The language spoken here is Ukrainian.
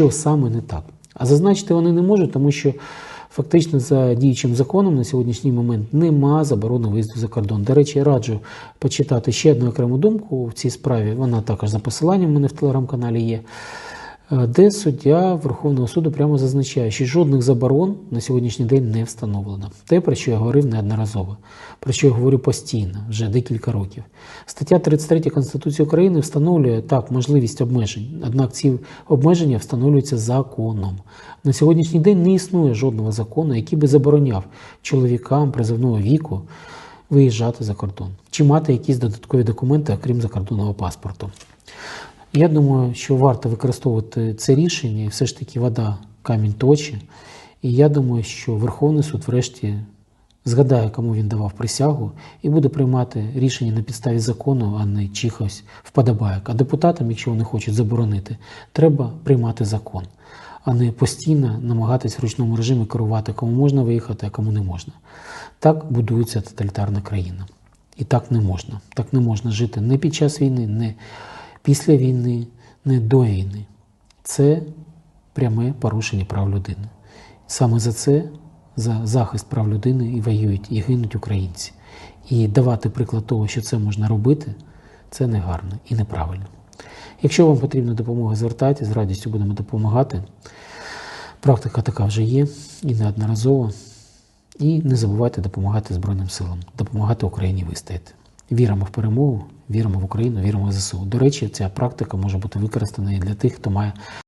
Що саме не так? А зазначити вони не можуть, тому що фактично за діючим законом на сьогоднішній момент нема заборони виїзду за кордон. До речі, я раджу почитати ще одну окрему думку в цій справі. Вона також за посиланням в мене в телеграм-каналі є. Е, Де суддя Верховного суду прямо зазначає, що жодних заборон на сьогоднішній день не встановлено. Те, про що я говорив неодноразово, про що я говорю постійно, вже декілька років. Стаття 33 Конституції України встановлює так можливість обмежень, однак ці обмеження встановлюються законом. На сьогоднішній день не існує жодного закону, який би забороняв чоловікам призовного віку виїжджати за кордон чи мати якісь додаткові документи, окрім закордонного паспорту. Я думаю, що варто використовувати це рішення, і все ж таки вода камінь точить. І я думаю, що Верховний суд врешті згадає, кому він давав присягу, і буде приймати рішення на підставі закону, а не чихось вподобайок. А депутатам, якщо вони хочуть заборонити, треба приймати закон, а не постійно намагатись в ручному режимі керувати, кому можна виїхати, а кому не можна. Так будується тоталітарна країна. І так не можна. Так не можна жити не під час війни, не після війни, не до війни. Це пряме порушення прав людини. Саме за це, за захист прав людини і воюють, і гинуть українці. І давати приклад того, що це можна робити, це негарно і неправильно. Якщо вам потрібна допомога, звертайтеся, з радістю будемо допомагати. Практика така вже є і неодноразово. І не забувайте допомагати Збройним силам, допомагати Україні вистояти. Віримо в перемогу, віримо в Україну, віримо в ЗСУ. До речі, ця практика може бути використана і для тих, хто має